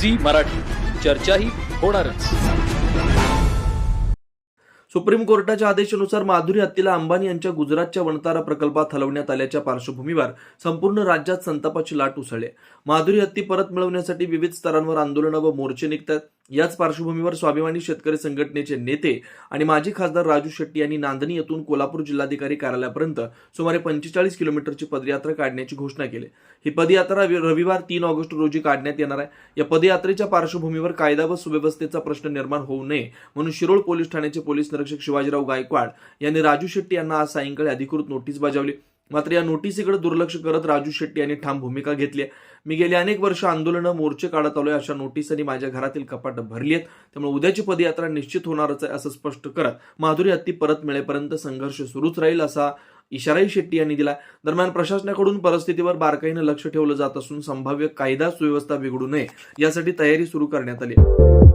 Zee Marathi. चर्चाही होणारच. Supreme कोर्टाच्या आदेशानुसार माधुरी हत्तीला अंबानी यांच्या गुजरातच्या वणतारा प्रकल्पात हलवण्यात आल्याच्या पार्श्वभूमीवर संपूर्ण राज्यात संतापाची लाट उसळली. माधुरी हत्ती परत मिळवण्यासाठी विविध स्तरांवर आंदोलनं व मोर्चे निघतात. याच पार्श्वभूमीवर स्वाभिमानी शेतकरी संघटनेचे नेते आणि माजी खासदार राजू शेट्टी यांनी नांदणी येथून कोल्हापूर जिल्हाधिकारी कार्यालयापर्यंत सुमारे पंचेचाळीस किलोमीटरची पदयात्रा काढण्याची घोषणा केली. ही पदयात्रा रवि- रविवार तीन ऑगस्ट रोजी काढण्यात येणार आहे. या पदयात्रेच्या पार्श्वभूमीवर कायदा व सुव्यवस्थेचा प्रश्न निर्माण होऊ नये म्हणून शिरोळ पोलीस ठाण्याचे पोलीस निरीक्षक शिवाजीराव गायकवाड यांनी राजू शेट्टी यांना आज सायंकाळी अधिकृत नोटीस बजावली. मात्र या नोटीसीकडे दुर्लक्ष करत राजू शेट्टी यांनी ठाम भूमिका घेतली आहे. मी गेली अनेक वर्ष आंदोलनं मोर्चे काढत आलोय अशा नोटीसांनी माझ्या घरातील कपाट भरली आहेत. त्यामुळे उद्याची पदयात्रा निश्चित होणारच आहे असं स्पष्ट करत माधुरी हत्ती परत मिळेपर्यंत संघर्ष सुरूच राहील असा इशाराही शेट्टी यांनी दिला दरम्यान प्रशासनाकडून परिस्थितीवर बारकाईनं लक्ष ठेवलं जात असून संभाव्य कायदा सुव्यवस्था बिघडू नये यासाठी तयारी सुरू करण्यात आली आहे.